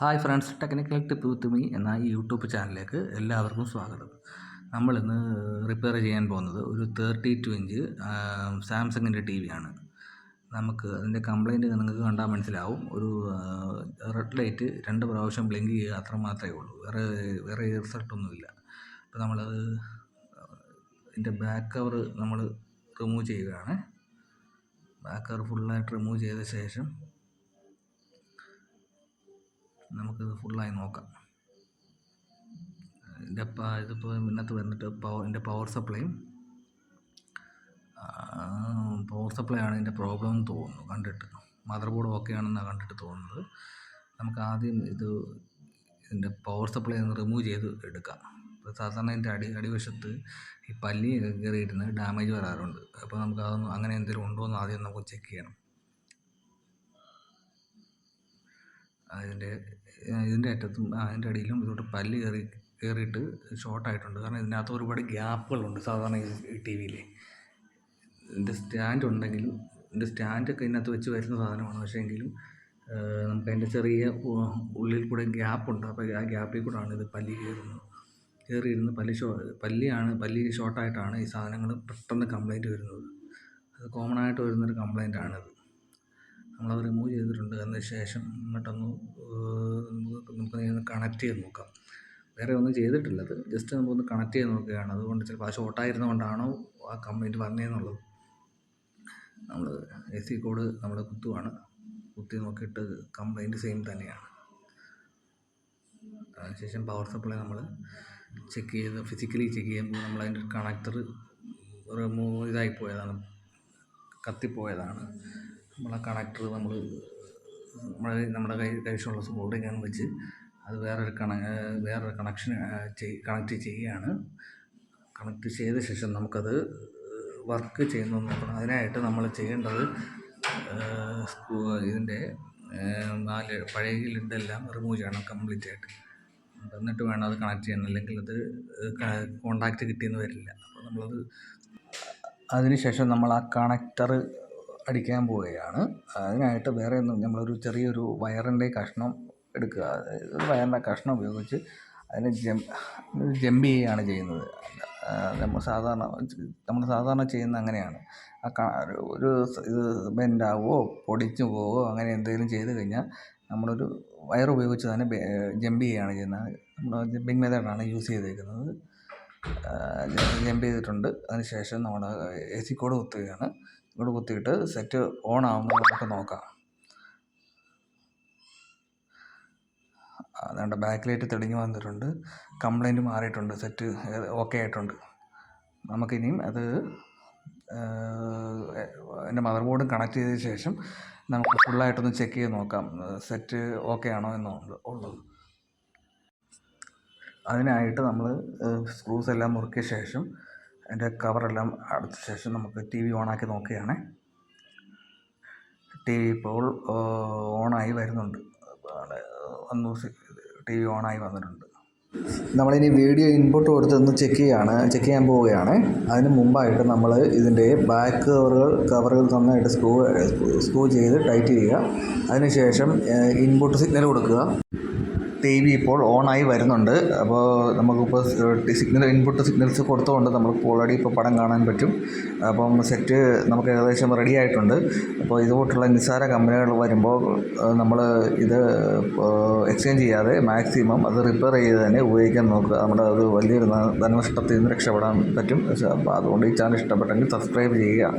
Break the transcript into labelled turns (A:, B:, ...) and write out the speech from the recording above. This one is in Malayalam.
A: Hi friends technical tip with me എന്ന ഈ യൂട്യൂബ് ചാനലിലേക്ക് എല്ലാവർക്കും സ്വാഗതം. നമ്മളിന്ന് റിപ്പയർ ചെയ്യാൻ പോകുന്നത് ഒരു തേർട്ടി ടു ഇഞ്ച് സാംസങ്ങിന്റെ ടി വിയാണ് നമുക്ക് അതിന്റെ കംപ്ലൈന്റ് നിങ്ങൾക്ക് കണ്ടാൽ മനസ്സിലാവും. ഒരു റെഡ് ലൈറ്റ് രണ്ട് പ്രാവശ്യം ബ്ലിങ്ക് ചെയ്യുക അത്ര മാത്രമേ ഉള്ളൂ. വേറെ വേറെ റിസൾട്ടൊന്നുമില്ല അപ്പോൾ നമ്മളത് ഇതിന്റെ ബാക്ക് കവർ നമ്മൾ റിമൂവ് ചെയ്യുകയാണ്. ബാക്ക് കവർ ഫുള്ളായിട്ട് റിമൂവ് ചെയ്ത ശേഷം നമുക്കിത് ഫുള്ളായി നോക്കാം. ഇതിന്റെ ഇതിപ്പോൾ ഇതിനകത്ത് വന്നിട്ട് പവർ ഇതിന്റെ പവർ സപ്ലൈയും പവർ സപ്ലൈ ആണ് ഇതിന്റെ പ്രോബ്ലം എന്ന് തോന്നുന്നു കണ്ടിട്ട്. മദർ ബോർഡ് ഓക്കെ ആണെന്നാണ് കണ്ടിട്ട് തോന്നുന്നത്. നമുക്ക് ആദ്യം ഇത് ഇതിന്റെ പവർ സപ്ലൈ ഒന്ന് റിമൂവ് ചെയ്ത് എടുക്കാം. ഇപ്പോൾ സാധാരണ ഇതിന്റെ അടി അടിവശത്ത് ഈ പല്ലി കയറിയിരുന്ന് ഡാമേജ് വരാറുണ്ട്. അപ്പോൾ നമുക്ക് അതൊന്നും അങ്ങനെ എന്തെങ്കിലും ഉണ്ടോ എന്ന് ആദ്യം നമുക്ക് ചെക്ക് ചെയ്യണം. അതിന്റെ ഇതിന്റെ അറ്റത്തും അതിന്റെ അടിയിലും ഇതോട്ട് പല്ല് കയറി കയറിയിട്ട് ഷോർട്ടായിട്ടുണ്ട് കാരണം ഇതിനകത്ത് ഒരുപാട് ഗ്യാപ്പുകളുണ്ട്. സാധാരണ ഈ ടി വിയിൽ ഇതിന്റെ സ്റ്റാൻഡ് ഉണ്ടെങ്കിലും ഇതിന്റെ സ്റ്റാൻഡൊക്കെ ഇതിനകത്ത് വെച്ച് വരുന്ന സാധനമാണ്. പക്ഷേ എങ്കിലും നമുക്ക് അതിന്റെ ചെറിയ ഉള്ളിൽ കൂടെ ഗ്യാപ്പുണ്ട്. അപ്പോൾ ആ ഗ്യാപ്പിൽ കൂടെയാണ് ഇത് പല്ലി കയറുന്നത്. കയറിയിരുന്ന് പല്ലി ഷോ പല്ലിയാണ് പല്ലി ഷോർട്ടായിട്ടാണ് ഈ സാധനങ്ങൾ പെട്ടെന്ന് കംപ്ലൈന്റ് വരുന്നത്. അത് കോമൺ ആയിട്ട് വരുന്നൊരു കംപ്ലൈന്റ് ആണത് നമ്മളത് റിമൂവ് ചെയ്തിട്ടുണ്ട്. അതിന് ശേഷം എന്നിട്ടൊന്ന് നമുക്ക് നമുക്ക് കണക്ട് ചെയ്ത് നോക്കാം. വേറെ ഒന്നും ചെയ്തിട്ടില്ല അത്. ജസ്റ്റ് നമുക്കൊന്ന് കണക്ട് ചെയ്ത് നോക്കുകയാണ്. അതുകൊണ്ട് ചിലപ്പോൾ ആ ഷോർട്ടായിരുന്നതുകൊണ്ടാണോ ആ കംപ്ലൈന്റ് വന്നതെന്നുള്ളത് നമ്മൾ എ സി കോഡ് നമ്മൾ കുത്തുവാണ്. കുത്തി നോക്കിയിട്ട് കംപ്ലൈന്റ് സെയിം തന്നെയാണ്. അതിനുശേഷം പവർ സപ്ലൈ നമ്മൾ ചെക്ക് ചെയ്ത് ഫിസിക്കലി ചെക്ക് ചെയ്യുമ്പോൾ നമ്മൾ അതിന്റെ കണക്ടർ റിമൂവ് ഇതായി പോയതാണ്. കത്തിപ്പോയതാണ്. നമ്മൾ ആ കണക്ടർ നമ്മൾ നമ്മുടെ നമ്മുടെ കൈ കൈവശമുള്ള ഞാൻ വെച്ച് അത് വേറൊരു കണ വേറൊരു കണക്ഷൻ കണക്ട് ചെയ്യുകയാണ് കണക്ട് ചെയ്ത ശേഷം നമുക്കത് വർക്ക് ചെയ്യുന്നു നോക്കണം അതിനായിട്ട് നമ്മൾ ചെയ്യേണ്ടത് ഇതിന്റെ നാല് പഴയ ലിഡെല്ലാം റിമൂവ് ചെയ്യണം കംപ്ലീറ്റ് ആയിട്ട്. എന്നിട്ട് വേണം അത് കണക്ട് ചെയ്യാൻ. അല്ലെങ്കിൽ അത് കോണ്ടാക്റ്റ് കിട്ടിയെന്ന് വരില്ല. അപ്പോൾ നമ്മളത് അതിനുശേഷം നമ്മൾ ആ കണക്ടർ അടിക്കാൻ പോവുകയാണ്. അതിനായിട്ട് വേറെ ഒന്നും നമ്മളൊരു ചെറിയൊരു വയറിന്റെ കഷ്ണം എടുക്കുക. ഒരു വയറിന്റെ കഷ്ണം ഉപയോഗിച്ച് അതിനെ ജം ജമ്പ് ചെയ്യുകയാണ് ചെയ്യുന്നത്. നമ്മൾ സാധാരണ നമ്മൾ സാധാരണ ചെയ്യുന്ന അങ്ങനെയാണ്. ആ ഒരു ഇത് ബെൻഡാവോ പൊടിച്ചു പോവോ അങ്ങനെ എന്തെങ്കിലും ചെയ്ത് കഴിഞ്ഞാൽ നമ്മളൊരു വയർ ഉപയോഗിച്ച് തന്നെ ജമ്പ് ചെയ്യുകയാണ് ചെയ്യുന്നത്. നമ്മൾ ജമ്പിങ് മെത്തേഡാണ് യൂസ് ചെയ്തേക്കുന്നത്. ജമ്പ് ചെയ്തിട്ടുണ്ട്. അതിന് ശേഷം നമ്മൾ എ സി കോഡ് കുത്തുകയാണ്. ഇവിടെ കുത്തിയിട്ട് സെറ്റ് ഓൺ ആകുമ്പോൾ നമുക്ക് നോക്കാം. അതുകൊണ്ട് ബാക്ക് ലൈറ്റ് തെളിഞ്ഞു വന്നിട്ടുണ്ട്. കംപ്ലൈന്റ് മാറിയിട്ടുണ്ട്. സെറ്റ് ഓക്കെ ആയിട്ടുണ്ട്. നമുക്കിനിയും അത് എന്റെ മദർ ബോർഡ് കണക്ട് ചെയ്ത ശേഷം നമുക്ക് ഫുള്ളായിട്ടൊന്ന് ചെക്ക് ചെയ്ത് നോക്കാം. സെറ്റ് ഓക്കെ ആണോ എന്നുള്ളത് ഉള്ളത്. അതിനായിട്ട് നമ്മൾ സ്ക്രൂസ് എല്ലാം മുറുക്കിയ ശേഷം അതിന്റെ കവറെല്ലാം അടച്ച ശേഷം നമുക്ക് ടി വി ഓണാക്കി നോക്കുകയാണ്. ടി വി ഇപ്പോൾ ഓണായി വരുന്നുണ്ട്. വന്നു ടി വി ഓണായി വന്നിട്ടുണ്ട്.
B: നമ്മളിനി വീഡിയോ ഇൻപുട്ട് കൊടുത്ത് ഒന്ന് ചെക്ക് ചെയ്യാണ് ചെക്ക് ചെയ്യാൻ പോവുകയാണ്. അതിന് മുമ്പായിട്ട് നമ്മൾ ഇതിന്റെ ബാക്ക് കവറുകൾ കവറുകൾ നന്നായിട്ട് സ്ക്രൂ സ്ക്രൂ ചെയ്ത് ടൈറ്റ് ചെയ്യുക. അതിനുശേഷം ഇൻപുട്ട് സിഗ്നൽ കൊടുക്കുക. ടി വി ഇപ്പോൾ ഓണായി വരുന്നുണ്ട്. അപ്പോൾ നമുക്കിപ്പോൾ സിഗ്നൽ ഇൻപുട്ട് സിഗ്നൽസ് കൊടുത്തുകൊണ്ട് നമുക്ക് ഓൾറെഡി ഇപ്പോൾ പടം കാണാൻ പറ്റും. അപ്പം സെറ്റ് നമുക്ക് ഏകദേശം റെഡി ആയിട്ടുണ്ട്. അപ്പോൾ ഇതുപോലുള്ള നിസ്സാര കമ്പനികൾ വരുമ്പോൾ നമ്മൾ ഇത് എക്സ്ചേഞ്ച് ചെയ്യാതെ മാക്സിമം അത് റിപ്പയർ ചെയ്ത് തന്നെ ഉപയോഗിക്കാൻ നോക്കുക. നമ്മുടെ അത് വലിയൊരു ധനനഷ്ടത്തിൽ നിന്ന് രക്ഷപ്പെടാൻ പറ്റും. അപ്പോൾ അതുകൊണ്ട് ഈ ചാനൽ ഇഷ്ടപ്പെട്ടെങ്കിൽ സബ്സ്ക്രൈബ് ചെയ്യുക.